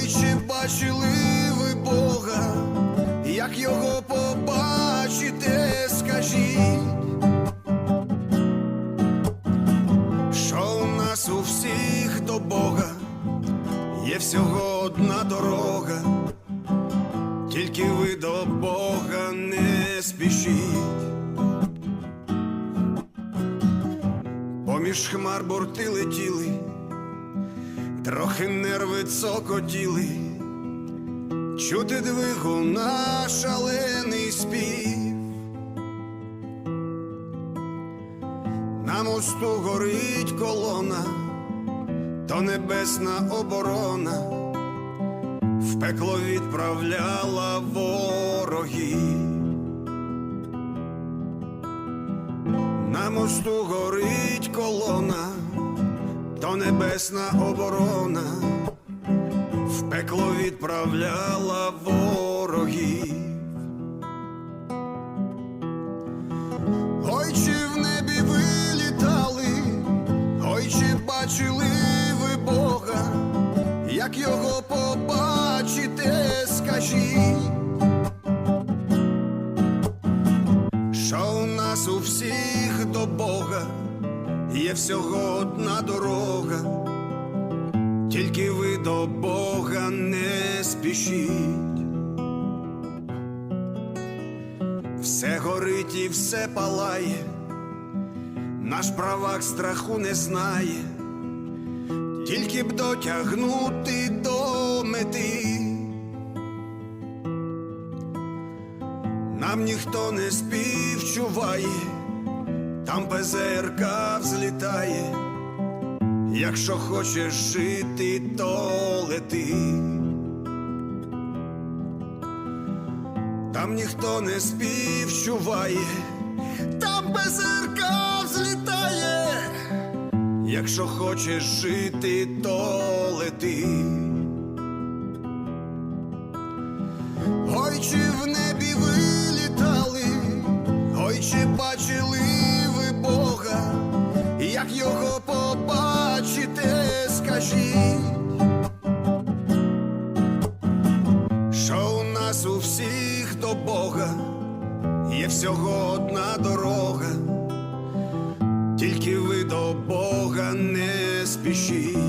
Ой, чи бачили ви Бога, як його побачите, скажіть, що у нас у всіх до Бога? Є всього одна дорога, тільки ви до Бога не спішіть. Поміж хмар борти летіли, трохи нерви цокотіли, чути двигун на шалений спів. На мосту горить колона, то небесна оборона, в пекло відправляла ворогів. На мосту горить колона, то небесна оборона, в пекло відправляла ворогів. Ой, чи в небі ви літали, ой, чи бачили ви Бога, як його побачите, скажіть. Є всього одна дорога, тільки ви до Бога не спішіть. Все горить і все палає, наш правак страху не знає, тільки б дотягнути до мети. Нам ніхто не співчуває, там ПЗРК взлітає. Якщо хочеш жити, то лети. Там ніхто не співчуває, там ПЗРК взлітає. Якщо хочеш жити, то лети. Ой, чи в як його побачите, скажіть, що у нас у всіх до Бога? Є всього одна дорога, тільки ви до Бога не спішіть.